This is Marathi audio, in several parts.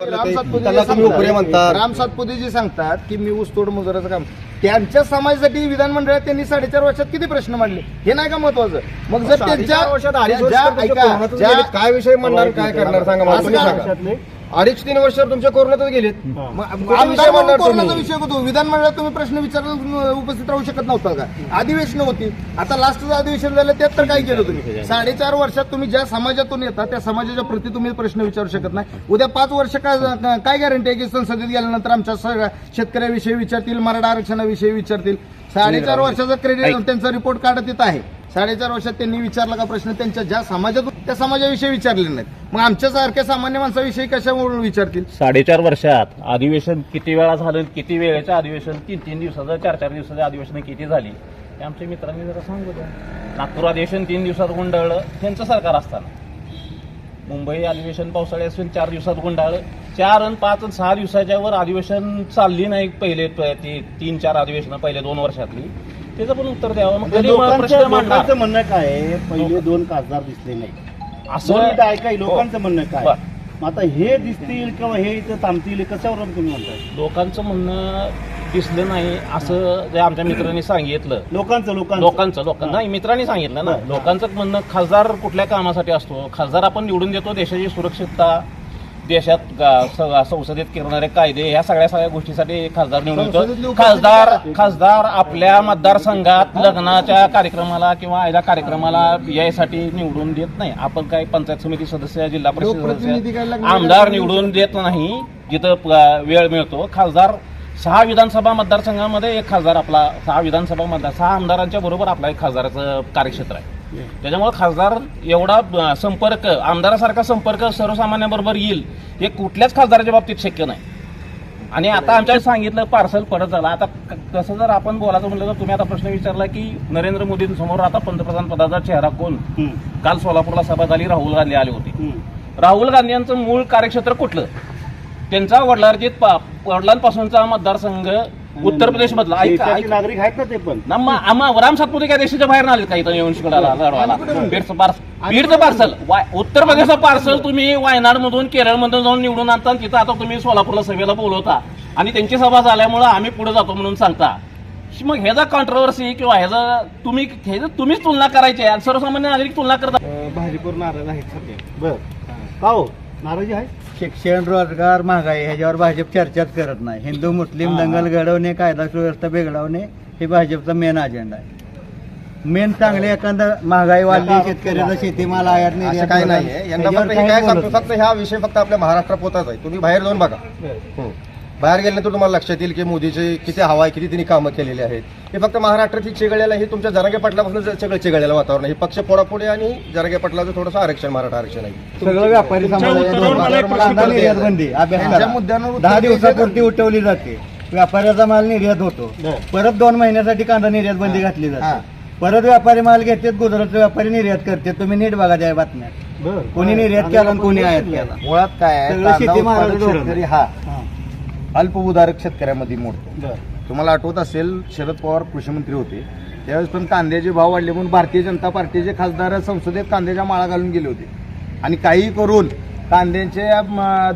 त्याला जे तुम्ही उपरे सांगतात- म्हणतात. राम सातपुते जे सांगतात की मी ऊसतोड मजुराचं काम त्यांच्या समाजासाठी विधानमंडळात त्यांनी साडेचार वर्षात किती प्रश्न मांडले? हे नाही का महत्वाचं? मग जर त्यांच्या. काय विषय म्हणणार काय करणार? मला सांगा. अडीच तीन वर्ष तुमच्या कोरोनातच गेलेत. मग कुठे आमदार विषय म्हणून मांडणार कोरोनाचा तुम्ही? विषय होतो विधानमंडळात तुम्ही प्रश्न विचारायला उपस्थित राहू शकत नव्हता का? अधिवेशन होती. आता लास्टचं अधिवेशन झालं त्यात तर काय केलं तुम्ही? साडेचार वर्षात तुम्ही ज्या समाजातून येता त्या समाजाच्या प्रति तुम्ही प्रश्न विचारू शकत नाही. उद्या पाच वर्ष काय काय गॅरंटी आहे की संसदेत गेल्यानंतर आमच्या सगळ्या शेतकऱ्याविषयी विचारतील मराठा आरक्षणाविषयी विचारतील? साडेचार वर्षाचा क्रेडिट त्यांचा रिपोर्ट काढत येत आहे. साडेचार वर्षात त्यांनी विचारला का प्रश्न? त्यांच्या ज्या समाजातून त्या समाजाविषयी विचारले नाहीत. मग आमच्यासारख्या सामान्य माणसाविषयी कशामुळे विचारतील? साडेचार वर्षात अधिवेशन किती वेळा झालं? किती वेळेचं अधिवेशन? तीन तीन दिवसाचं चार चार दिवसाचं अधिवेशन किती झाली? हे आमच्या मित्रांनी जरा सांगू द्या. नागपूर अधिवेशन तीन दिवसात गुंडाळलं त्यांचं सरकार असताना. मुंबई अधिवेशन पावसाळी असून चार दिवसात गुंडाळलं. चार आणि पाच आणि सहा दिवसाच्या वर अधिवेशन चालली नाही पहिले ती तीन चार अधिवेशनं पहिले दोन वर्षातली. त्याचं पण उत्तर द्यावं. मग प्रश्न लोकांचं लोकांचं म्हणणं काय आहे? पहिले दोन खासदार दिसले नाही. दोन मिनिटं ऐका लोकांचं म्हणणं काय? बर. मग आता हे दिसतील किंवा हे इथं थांबतील कशावर तुम्ही म्हणताय? लोकांचं म्हणणं दिसलं नाही असं जे आमच्या मित्रांनी सांगितलं. लोकांचं लोकांचं. लोकांचं लोकांचं. नाही मित्रांनी सांगितलं ना. बरं. लोकांचं म्हणणं खासदार कुठल्या कामासाठी असतो? खासदार आपण निवडून देतो देशाची सुरक्षितता. देशात संसदेत करणारे कायदे ह्या सगळ्या सगळ्या गोष्टीसाठी खासदार निवडून खासदार? खासदार आपल्या मतदारसंघात लग्नाच्या कार्यक्रमाला किंवा आयल्या कार्यक्रमाला यायसाठी निवडून देत नाही. आपण काय पंचायत समिती सदस्य जिल्हा परिषद सदस्य आमदार निवडून देत नाही. जिथं वेळ मिळतो. खासदार सहा विधानसभा मतदारसंघामध्ये एक खासदार आपला सहा विधानसभा मतदार सहा आमदारांच्या बरोबर आपला एक खासदाराचं कार्यक्षेत्र आहे. त्याच्यामुळे खासदार एवढा संपर्क आमदारासारखा संपर्क सर्वसामान्यांबरोबर येईल हे कुठल्याच खासदाराच्या बाबतीत शक्य नाही. आणि आता आमच्या सांगितलं पार्सल परत झालं. आता कसं जर आपण बोलायचं म्हटलं तर तुम्ही आता प्रश्न विचारला की नरेंद्र मोदींसमोर आता पंतप्रधान पदाचा चेहरा कोण? काल सोलापूरला सभा झाली राहुल गांधी आले होते. राहुल गांधी यांचं मूळ कार्यक्षेत्र कुठलं? त्यांचा वडिलार्जित वडिलांपासूनचा मतदारसंघ उत्तर प्रदेश मधला देशाचे. नागरिक आहेत ना ते पण. राम सातपुते काय देशाच्या बाहेर आले काही येऊन लढवायला? बीडचं पार्सल. बीडचं पार्सल. उत्तर प्रदेशचं पार्सल तुम्ही वायनाड मधून केरळ मधून जाऊन निवडून आणता आणि तिथं आता तुम्ही सोलापूरला सभेला बोलवता. आणि त्यांची सभा झाल्यामुळे आम्ही पुढे जातो म्हणून सांगता. मग ह्याचा कॉन्ट्रोवर्सी किंवा ह्याचा तुम्ही ह्याचं तुम्हीच तुलना करायची आहे आणि सर्वसामान्य नागरिक तुलना करता. भाजपवर नाराज आहेत सध्या. बर. का हो? नाराजी आहे? शिक्षण रोजगार महागाई ह्याच्यावर भाजप चर्चाच करत नाही. हिंदू मुस्लिम दंगल घडवणे कायदा सुव्यवस्था बिघडवणे हे भाजपचा मेन अजेंडा आहे. मेन चांगले एखादा महागाई वाढली शेतकऱ्याचा शेतीमाल आयात असं यांना ह्याच्यावर फक्त हे काय सांगतो नाही. फक्त ह्या विषय फक्त आपल्या महाराष्ट्रात होताच आहे. तुम्ही बाहेर जाऊन बघा. हं. बाहेर गेल्यानंतर तुम्हाला लक्षात येईल की मोदीचे किती हवा आहे किती त्यांनी कामं केलेली आहेत. हे फक्त महाराष्ट्राची चिघळ्याला हे तुमच्या जरागे पाटलापासून सगळं चिघळलेलं वातावरण आहे. हे पक्ष फोडाफोडी आणि जरागे पाटलाचं थोडंसं आरक्षण मराठा आरक्षण आहे. सगळं व्यापारी समाजाच्या दहा दिवसापुरती उठवली जाते. व्यापाऱ्याचा माल निर्यात होतो. परत दोन महिन्यासाठी कांदा निर्यात बंदी घातली हा. जाते परत व्यापारी माल घेतात गुजरातचे व्यापारी निर्यात करते तुम्ही नीट बघा त्या बातम्यात बर. कोणी निर्यात केला आणि कोणी आयात केला. मुळात काय शेती हा. अल्पभूधारक शेतकऱ्यामध्ये मोडतो. तुम्हाला आठवत असेल शरद पवार कृषीमंत्री होते. त्यावेळेस पण कांद्याचे भाव वाढले म्हणून भारतीय जनता पार्टीचे खासदार संसदेत कांद्याच्या माळा घालून गेले होते. आणि काही करून कांद्याचे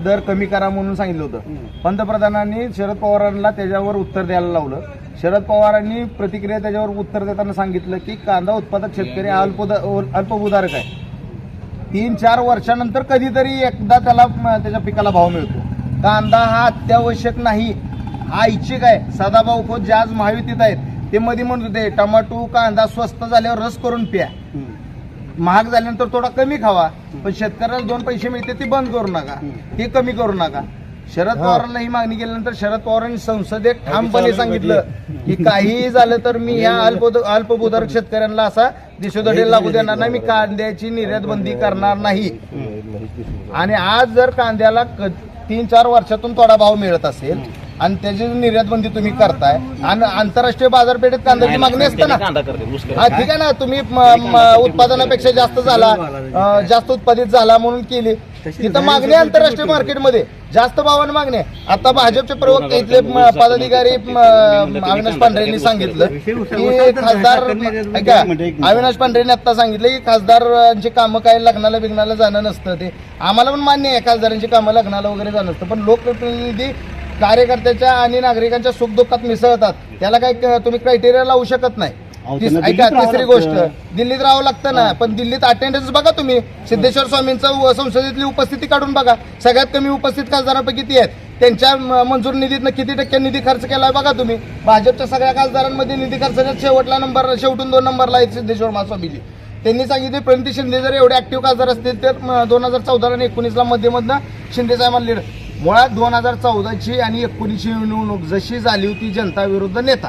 दर कमी करा म्हणून सांगितलं होतं. पंतप्रधानांनी शरद पवारांना त्याच्यावर उत्तर द्यायला लावलं. शरद पवारांनी प्रतिक्रिया त्याच्यावर उत्तर देताना सांगितलं की कांदा उत्पादक शेतकरी हा अल्पदा अल्पभूधारक आहे. तीन चार वर्षानंतर कधीतरी एकदा त्याला त्याच्या पिकाला भाव मिळतो. कांदा हा अत्यावश्यक नाही हा ऐच्छिक आहे सदाभाऊ खोत जे आज महायुतीत आहेत ते मध्ये म्हणत होते टमाटो कांदा स्वस्त झाल्यावर रस करून प्या महाग झाल्यानंतर थोडा कमी खावा पण शेतकऱ्याला दोन पैसे मिळते ते बंद करू नका ते कमी करू नका शरद पवारांना ही मागणी केल्यानंतर शरद पवारांनी संसदेत ठामपणे सांगितलं की काहीही झालं तर मी ह्या अल्प अल्पभूधारक शेतकऱ्यांना असा दिशोदडे लागू देणार नाही मी कांद्याची निर्यात बंदी करणार नाही आणि आज जर कांद्याला तीन चार वर्षातून थोडा भाव मिळत असेल. आणि त्याची निर्यात बंदी तुम्ही करताय आणि आंतरराष्ट्रीय बाजारपेठेत कांद्याची मागणी असते ना कांदा करते ऊस करते. हा ठीक आहे ना तुम्ही म- म- उत्पादनापेक्षा जास्त झाला अं, जास्त उत्पादित झाला म्हणून केली. तिथं मागणी आहे आंतरराष्ट्रीय मार्केटमध्ये. जास्त भावाने मागणी आहे. आता भाजपचे प्रवक्ते इथले म- पदाधिकारी म- अविनाश पांढरे यांनी सांगितलं की खासदार ऐका अविनाश पांढरे यांनी आता सांगितलं की खासदारांची कामं काय लग्नाला बिग्नाला जाणं नसतं ते. आम्हाला पण मान्य आहे खासदारांची कामं लग्नाला वगैरे जाणं नसतं पण लोकप्रतिनिधी कार्यकर्त्याच्या आणि नागरिकांच्या सुखदुःखात मिसळतात. त्याला काय क- तुम्ही क्रायटेरिया लावू शकत नाही. ऐका तिसरी. गोष्ट. दिल्लीत राहावं लागतं ना. पण दिल्लीत अटेंडन्स बघा तुम्ही. सिद्धेश्वर स्वामींचं संसदेतली उपस्थिती काढून बघा. सगळ्यात कमी उपस्थित खासदारांपैकी ती आहेत. त्यांच्या मंजूर निधीतनं किती टक्के निधी खर्च केलाय बघा तुम्ही. भाजपच्या सगळ्या खासदारांमध्ये निधी खर्चाच्या शेवटला नंबर शेवटून दोन नंबरला आहेत सिद्धेश्वर महास्वामीजी. त्यांनी सांगितले प्रणिती शिंदे जर एवढे ऍक्टिव्ह खासदार असतील तर दोन हजार चौदा आणि एकोणीसला मध्यमधनं शिंदे साहेबांना लीड मुळात दोन हजार चौदाची आणि एकोणीसची निवडणूक जशी झाली होती जनता विरुद्ध नेता.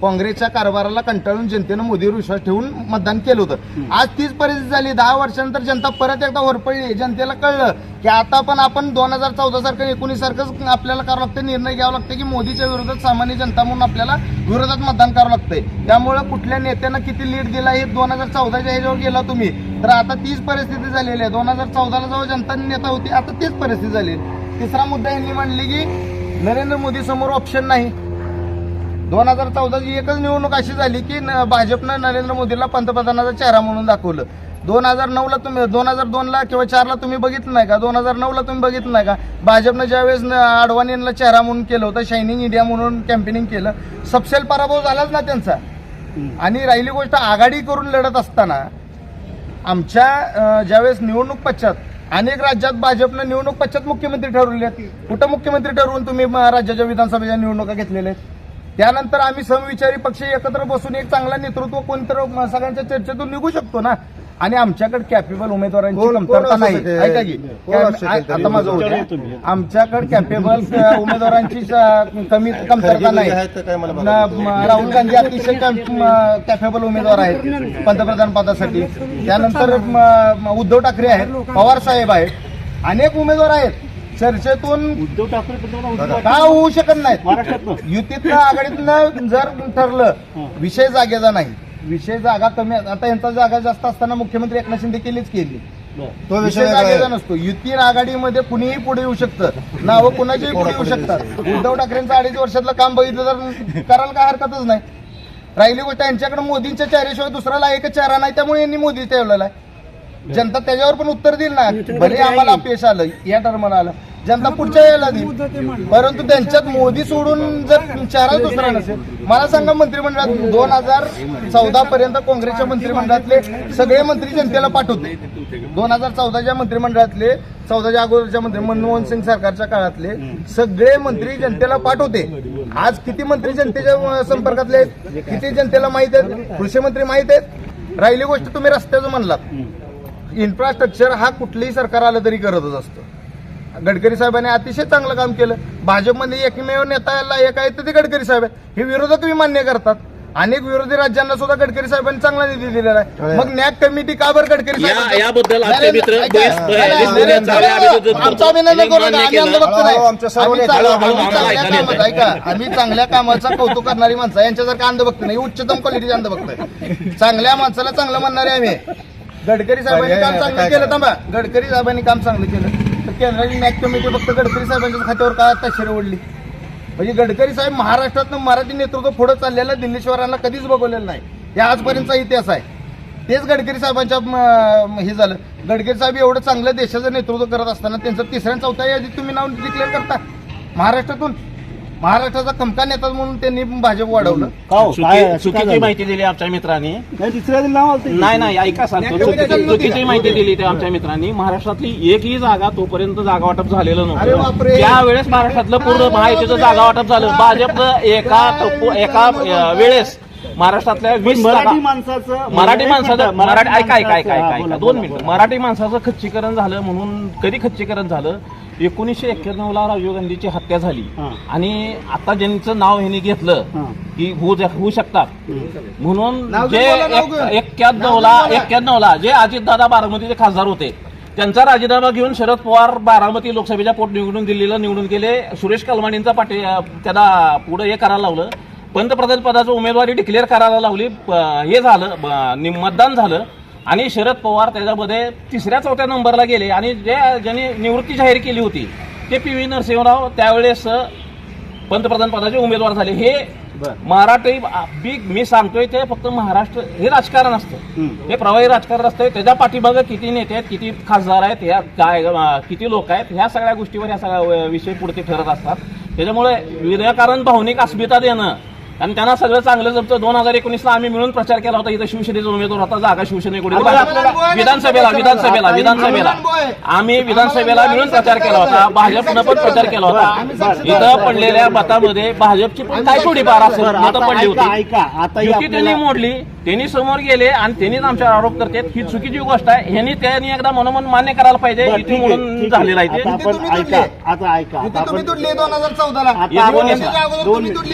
काँग्रेसच्या कारभाराला कंटाळून जनतेनं मोदीवर विश्वास ठेवून मतदान केलं होतं. आज तीच परिस्थिती झाली. दहा वर्षानंतर जनता परत एकदा होरपळली. जनतेला कळलं की आता पण आपण दोन हजार चौदा सारखं एकोणीस सारखंच आपल्याला करावं लागतं निर्णय घ्यावा लागतं की मोदीच्या विरोधात सामान्य जनता म्हणून आपल्याला विरोधात मतदान करावं लागतंय. त्यामुळे कुठल्या नेत्यानं किती लीड दिला हे दोन हजार चौदाच्या ह्याच्यावर गेला तुम्ही. तर आता तीच परिस्थिती झालेली आहे. दोन हजार चौदाला जेव्हा जनता नेता होती आता तीच परिस्थिती झाली तिसरा मुद्दा यांनी मांडली की नरेंद्र मोदी समोर ऑप्शन नाही. दोन हजार चौदाची एकच निवडणूक अशी झाली की न- भाजपनं नरेंद्र मोदीला पंतप्रधानाचा चेहरा म्हणून दाखवलं. दोन हजार नऊला तुम्ही दोन हजार दोनला किंवा चारला तुम्ही बघितलं नाही का? दोन हजार नऊला तुम्ही बघितलं नाही का? भाजपनं ज्यावेळेस न- अडवाणींना चेहरा म्हणून केलं होतं शायनिंग इंडिया म्हणून कॅम्पेनिंग केलं सबसेल पराभव झालाच ना त्यांचा. आणि राहिली गोष्ट आघाडी करून लढत असताना आमच्या ज्यावेळेस निवडणूक पश्चात अनेक राज्यात भाजपनं निवडणूक पश्चात मुख्यमंत्री ठरवले आहेत. कुठं मुख्यमंत्री ठरवून तुम्ही राज्याच्या विधानसभेच्या निवडणुका घेतलेल्या आहेत? त्यानंतर आम्ही समविचारी पक्ष एकत्र बसून एक चांगला नेतृत्व कोणतर सगळ्यांच्या चर्चेतून निघू शकतो ना? आणि आमच्याकडे कॅपेबल उमेदवारांची कोण- कमतरता कोण असू नाही. शकेल? ऐका की. कोण असू शकेल? आ- तरी? आता माझं तुम्ही. आमच्याकडे कॅपेबल उमेदवारांची कमी कमतरता नाही. आहेत तर काय मला बघा. न- म- राहुल गांधी अतिशय कॅपेबल उमेदवार आहेत पंतप्रधान पदासाठी. त्यानंतर म- म- उद्धव ठाकरे आहेत पवार साहेब आहेत. अनेक उमेदवार आहेत. चर्चेतून उद्धव ठाकरे पंतप्रधान उद्धव का ठाकरे होऊ शकत नाहीत? महाराष्ट्रातनं. युतीतनं आघाडीतनं जर ठरलं विषय जागेचा नाही. विषय जागा कमी आता यांचा जागा जास्त असताना मुख्यमंत्री एकनाथ शिंदे केलीच केली. तो विषय जागेचा. नसतो. युती आघाडीमध्ये कुणीही पुढे येऊ शकतं. नावं कुणाचीही पुढे येऊ शकतात. उद्धव ठाकरेंचं अडीच वर्षातलं काम बघितलं तर करायला काय हरकतच नाही. राहिली गोष्ट यांच्याकडे मोदींच्या चेहऱ्याशिवाय दुसरा लायक चेहरा नाही. त्यामुळे यांनी मोदी ठेवलेला आहे. जनता त्याच्यावर पण उत्तर देईल ना. भले आम्हाला अपयश आलं या टर्मला आलं. जनता पुढच्या वेळेला देईल परंतु त्यांच्यात मोदी सोडून जर चेहरा दुसरा नसेल. मला सांगा मंत्रिमंडळात दोन हजार चौदा पर्यंत काँग्रेसच्या मंत्रिमंडळातले सगळे मंत्री जनतेला पाठवते दोन हजार चौदाच्या मंत्रिमंडळातले चौदाच्या अगोदरच्या मंत्री मनमोहन सिंग सरकारच्या काळातले सगळे मंत्री जनतेला पाठवते. आज किती मंत्री जनतेच्या संपर्कातले आहेत? किती जनतेला माहीत आहेत? कृषी मंत्री माहीत आहेत? राहिली गोष्ट तुम्ही रस्त्याचं म्हणलात. इन्फ्रास्ट्रक्चर हा कुठलंही सरकार आलं तरी करतच असतं. गडकरी साहेबांनी अतिशय चांगलं काम केलं. भाजपमध्ये एकमेव नेता याला एक आहे तर ते गडकरी साहेब आहे. हे विरोधक मी मान्य करतात. अनेक विरोधी राज्यांना सुद्धा गडकरी साहेबांनी चांगला निधी दिलेला आहे. मग नॅक कमिटी का बरं गडकरी याबद्दल आमचे अभिनंदन करू आम्ही चांगल्या- कामाचं ऐका आम्ही चांगल्या कामाचं कौतुक करणारी माणसं. आहे. यांच्यासारखं अंध बघतो नाही. उच्चतम क्वालिटीचे अंध बघतोय. चांगल्या माणसाला चांगलं म्हणणारे आम्ही. गडकरी साहेबांनी काम चांगलं केलं थांबा. गडकरी साहेबांनी काम चांगलं केलं. तर केंद्राची नॅक कमिटी फक्त गडकरी साहेबांच्या खात्यावर काय ताशेरे ओढली. म्हणजे गडकरी साहेब महाराष्ट्रातनं मराठी नेतृत्व पुढं चाललेलं दिल्लीश्वरांना कधीच बघवलेलं नाही. हे आजपर्यंतचा इतिहास आहे. तेच गडकरी साहेबांच्या हे झालं. गडकरी साहेब एवढं चांगलं देशाचं नेतृत्व करत असताना त्यांचं तिसऱ्या चौथ्या यादीत तुम्ही नाव डिक्लेअर करता. महाराष्ट्रातून महाराष्ट्राचा कमका नेता म्हणून त्यांनी भाजप वाढवलं. का हो? काय चुकी- असं काय चुकीची झालं? माहिती दिली आमच्या मित्रांनी. नाही दिवशी नाव आलं नाही नाही ऐका सांगतो नाही, चुकीची नाही, चुकीची नाही. माहिती दिली त्या आमच्या मित्रांनी. महाराष्ट्रातली एकही जागा तोपर्यंत जागा वाटप झालेलं अरे नव्हतं बापरे. त्यावेळेस महाराष्ट्रातलं पूर्ण महायुतीचं जागा वाटप झालं भाजपनं एका टप्पू- एका अं, वेळेस महाराष्ट्रातल्या वीस जागा मराठी माणसाचं मराठी माणसाचं मराठी ऐका ऐका ऐका हा, ऐका. दोन मिनिटं. मराठी माणसाचं खच्चीकरण झालं म्हणून कधी खच्चीकरण झालं? एकोणीसशे एक्क्याण्णव ला राजीव गांधीची हत्या झाली हा. आणि आता ज्यांचं नाव ह्यांनी घेतलं हा. की होऊ होऊ शकतात म्हणून नाव जे घेऊन बोला, नाव घेऊन. एक्क्याण्णव नाव ला घेऊन बोला. एक्क्याण्णव ला जे अजितदादा बारामतीचे खासदार होते त्यांचा राजीनामा घेऊन शरद पवार बारामती लोकसभेच्या पोटनिवडून दिल्लीला निवडून गेले सुरेश कलमाडींचा पाठी अं, त्याला पुढे हे करायला लावलं पंतप्रधान पदाचं उमेदवारी डिक्लेअर करायला लावली प- हे झालं ब- नि- मतदान झालं आणि शरद पवार त्याच्यामध्ये तिसऱ्या चौथ्या नंबरला गेले. आणि जे ज्यांनी निवृत्ती जाहीर केली होती ते पी व्ही नरसिंहराव त्यावेळेस पंतप्रधान पदाचे उमेदवार झाले. हे मराठी बिग मी सांगतोय ते फक्त महाराष्ट्र हे राजकारण असतं. हे प्रवाही राजकारण असतं. त्याच्या पाठीमागं किती नेते आहेत किती खासदार आहेत ह्या काय किती लोक आहेत ह्या सगळ्या गोष्टीवर ह्या सगळ्या विषय पुढे ठरत असतात. त्याच्यामुळे विनाकारण भावनिक अस्मिता देणं आणि त्यांना सगळं चांगलं जमतं दोन हजार एकोणीसला आम्ही मिळून प्रचार केला होता इथं शिवसेनेचा उमेदवार होता जागा शिवसेनेकडे विधानसभेला विधानसभेला विधानसभेला. आम्ही विधानसभेला मिळून प्रचार केला होता भाजपनं पण प्रचार केला होता. इथं पडलेल्या मतामध्ये भाजपची पण काय थोडीफार असेल मतं पडली होती. ऐका आता युती त्यांनी मोडली त्यांनी समोर गेले आणि त्यांनीच आमच्यावर आरोप करतात ही चुकीची गोष्ट आहे. ह्यांनी त्यांनी एकदा मनोमन मान्य करायला पाहिजे युती म्हणून झालेला आहे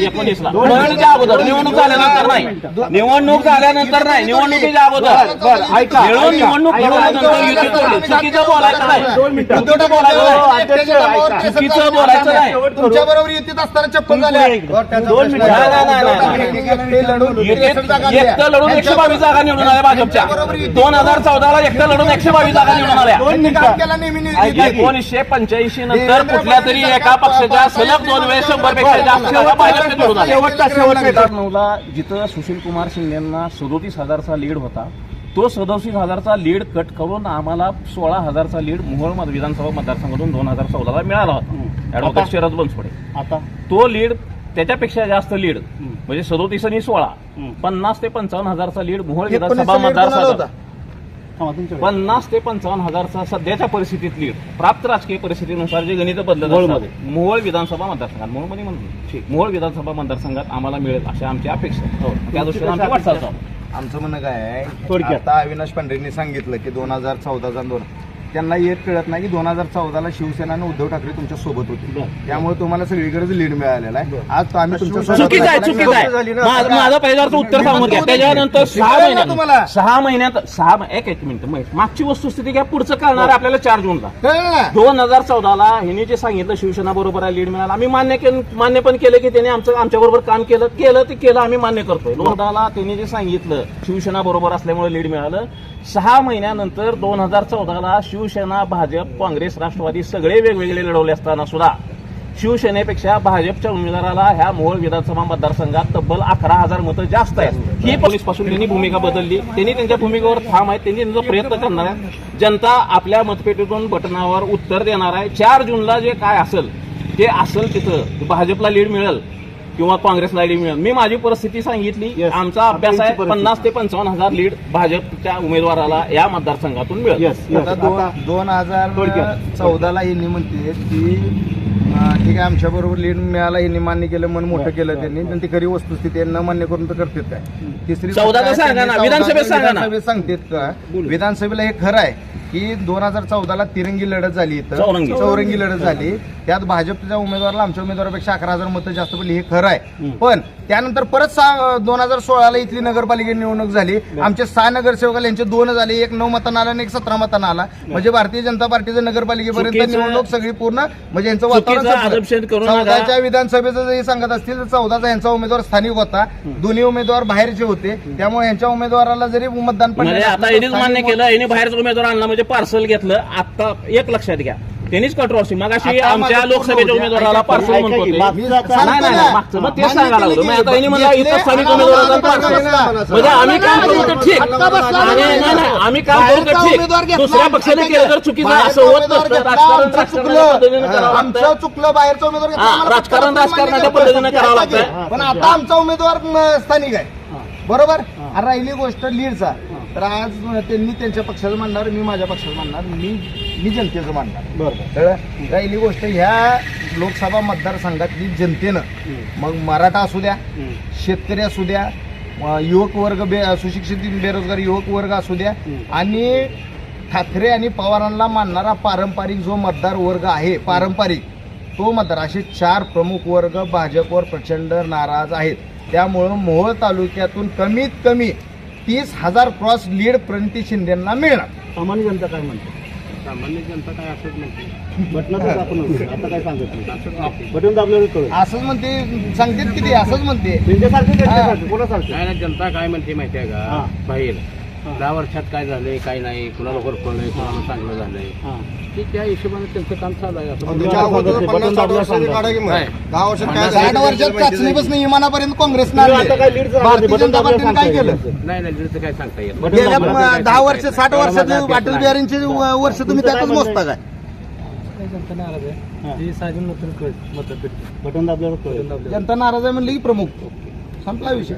एकोणीसला. निवडणुकीच्या अगोदर निवडणूक झाल्यानंतर नाही निवडणूक झाल्यानंतर नाही निवडणुकीच्या अगोदर मिळून. निवडणूक युती. चुकीचं बोलायचं नाही. चुकीचं बोलायचं नाही अध्यक्ष, ऐका. चुकीचं बोलायचं नाही तुमच्या बरोबर युतीत असताना चप्पल दोन मिनिटं. लढून युतीत एकटं लढून एकशे बावीस जागा निवडून आल्या भाजपच्या दोन हजार चौदाला एकटं लढून एकशे बावीस जागा निवडून आल्या. एकोणीसशे पंच्याऐंशी नंतर कुठल्या तरी एका पक्षाच्या सलग दोन वेळेस शंभरपेक्षा जास्त भाजपच्या निवडून आल्या हजार. नऊला जिथं सुशील कुमार शिंदेना सदोतीस हजारचा लीड होता तो सदोतीस हजारचा लीड कट करून आम्हाला सोळा हजारचा लीड मोहोळ विधानसभा मतदारसंघातून दोन हजार चौदाला मिळाला होता. ऍडव्होकेट शरद बनसोडे. आता? तो लीड त्याच्यापेक्षा जास्त लीड म्हणजे सदोतीस आणि सोळा. पन्नास ते पंचावन्न हजारचा लीड मोहोळ विधानसभा मतदारसंघात. पन्नास ते पंचावन्न हजारचा सध्याच्या परिस्थितीत लीड प्राप्त राजकीय परिस्थितीनुसार जे गणित बदलत मोहोळ विधानसभा मतदारसंघात मोहोळमध्ये म्हणतो. मोहोळ विधानसभा मतदारसंघात आम्हाला मिळेल अशी आमची अपेक्षा आहे. त्या दृष्टीने आमची वाटचाल म्हणणं काय आहे थोडक्यात. आता अविनाश पांढरेंनी सांगितलं की दोन हजार चौदाचा दोन त्यांना येत कळत नाही की दोन हजार चौदाला शिवसेना आणि उद्धव ठाकरे तुमच्यासोबत होते. त्यामुळे तुम्हाला सगळीकडे लीड मिळालेला आहे. आज तो आम्ही तुमच्यासोबत चुकीचं आहे. चुकीचं आहे माझं पहिल्याचं उत्तर सांगून घ्या त्याच्यानंतर सहा ना तुम्हाला. महिन्यात सहा महिन्यात सहा एक एक मिनिट महेश. मागची वस्तुस्थिती घ्या पुढचं कळणार आहे आपल्याला चार जूनला कळलं ना दोन हजार चौदाला ह्यांनी जे सांगितलं शिवसेना बरोबर आहे लीड मिळाला आम्ही मान्य केलं मान्य पण केलं की त्यांनी आमचं आमच्या बरोबर काम केलं केलं ते केलं आम्ही मान्य करतोय. दोनदाला त्यांनी जे सांगितलं शिवसेना बरोबर असल्यामुळे लीड मिळालं सहा महिन्यानंतर दोन हजार चौदाला शिवसेना भाजप काँग्रेस राष्ट्रवादी सगळे वेगवेगळे लढवले असताना सुद्धा शिवसेनेपेक्षा भाजपच्या उमेदवाराला ह्या मोहोळ विधानसभा मतदारसंघात तब्बल अकरा हजार मतं जास्त आहेत. ही पोलीसपासून त्यांनी भूमिका बदलली. त्यांनी त्यांच्या भूमिकेवर ठाम आहेत. त्यांनी त्यांचा प्रयत्न करणार आहे जनता आपल्या मतपेटीतून बटनावर उत्तर देणार आहे. चार जूनला जे काय असेल ते असेल तिथं भाजपला लीड मिळेल. किंवा काँग्रेसला लीड मिळेल. मी माझी परिस्थिती सांगितली. Yes. आमचा अभ्यास आहे परिस्थिती. पन्नास ते पंचावन्न हजार लीड भाजपच्या उमेदवाराला या मतदारसंघातून मिळेल. येस येस आता दोन दोन हजार थोडक्यात. चौदाला यांनी म्हणते की अं, ठीक आहे आमच्या बरोबर लीड मिळाला यांनी मान्य केलं मन मोठं केलं त्यांनी. पण ती खरी वस्तुस्थिती आहे, न मान्य करून तर करतात काय? तिसरी गोष्ट चौदाचं काय, सांगा त्यांनी ना, विधानसभेत चौदाचं सांगा ना. विधानसभेत सांगतात का? विधानसभेला हे खरं आहे. की दोन हजार चौदाला तिरंगी लढत झाली इथं. चौरंगी. चौरंगी लढत झाली. त्यात भाजपच्या उमेदवाराला आमच्या उमेदवारापेक्षा अकरा हजार मतं जास्त पडली. हे खरं आहे. पण त्यानंतर परत दोन हजार सोळाला इथली नगरपालिका निवडणूक झाली. आमचे सहा नगरसेवक यांचे दोन झाले एक नऊ मतांना आला आणि एक सतरा मतांना आला. म्हणजे भारतीय जनता पार्टीचं नगरपालिकेपर्यंत निवडणूक सगळी पूर्ण म्हणजे यांचं वातावरण. चौदाच्या विधानसभेचं जरी सांगत असतील तर चौदाचा यांचा उमेदवार स्थानिक होता. दोन्ही उमेदवार बाहेरचे होते. त्यामुळे यांच्या उमेदवाराला जरी मतदान म्हणजे पडलं आता यांनीच मान्य केलं यांनी बाहेरचा उमेदवार आणला म्हणजे पार्सल घेतलं. आता एक लक्षात घ्या. त्यांनीच कंट्रोवर्सी मग अशी आता आमच्या लोकसभेच्या उमेदवाराला ऐका- पार्सल ऐका म्हणतो की, ते. मागचं नाही आता- नाही नाही, मागचं मग तेच मान्य सांगायला केलं लागलो. की मग आता यांनी म्हणलं घेतले, इथं स्थानिक आम्हाला उमेदवाराला आम्हाला पार्सल आम्हाला म्हणजे आम्ही काम करू तर ठीक. आता बसला आणि नाही. नाही नाही आम्ही काम करू तर बाहेरचा उमेदवार ठीक घेतला. दुसऱ्या पक्षाने केलं तर की, चुकीचं बाहेरचा असं होत उमेदवार नसतं. घेतला, राजकारण आमचं राजकारणाच्या पद्धतीने चुकलं करावं आमचं लागतं चुकलं बाहेरचा उमेदवार घेतला, हा, आम्हाला राजकारण पक्षाला राजकारणाच्या पद्धतीने. करावं लागतं. पण आता आमचा उमेदवार म, स्थानिक आहे. बरोबर? आणि राहिली गोष्ट लीडचा. तर आज त्यांनी त्यांच्या पक्षाचं मांडणार मी माझ्या पक्षाचं मांडणार मी मी जनतेचं मांडणार बरोबर कळलं? राहिली गोष्ट ह्या लोकसभा मतदारसंघातली जनतेनं मग मराठा असू द्या शेतकरी असू द्या युवक वर्ग बे सुशिक्षित बेरोजगार युवक वर्ग असू द्या आणि ठाकरे आणि पवारांना मानणारा पारंपरिक जो मतदार वर्ग आहे पारंपरिक तो मतदार असे चार प्रमुख वर्ग भाजपवर प्रचंड नाराज आहेत. त्यामुळं मोहोळ तालुक्यातून कमीत कमी तीस हजार क्रॉस लीड प्रणिती शिंदेना मिळणार. सामान्य जनता काय म्हणते? सामान्य जनता काय असंच म्हणते. बटनातच आपण. आता काय सांगत नाही. बटन दाबल्यावर कळत असंच म्हणते सांगतेत किती असंच म्हणते. त्यांच्यासारखे हा. कोणासारखे? काय ना जनता काय म्हणते माहिती आहे. का? बाहेर. दहा वर्षात काय झालंय काय नाही कुणाला पडलंय कुणाला चांगलं झालंय. हा. ते त्या हिशोबाने त्यांचं काम चालू आहे. असं पण त्याच्या अगोदर बटन पन्नास साठ दाबलं वर्षाची सांगा. काढा की मग. काय? दहा वर्षात काय साठ झालं वर्षात माहिती नाही. चाचणीपासून इमानापर्यंत काँग्रेसनं तुम्ही आणले आता काय लीड भारतीय जनता पार्टीने काय केलं? नाही. नाही दिलं काय सांगता येत. बटन गेल्या दाबलं म, दहा वर्ष साठ वर्षात अटल बिहारींची वर्ष तुम्ही त्यातच मोजता काय? बटन दाबल्यावर कळत जनता नाराज आहे म्हणली की प्रमुख. संपला विषय.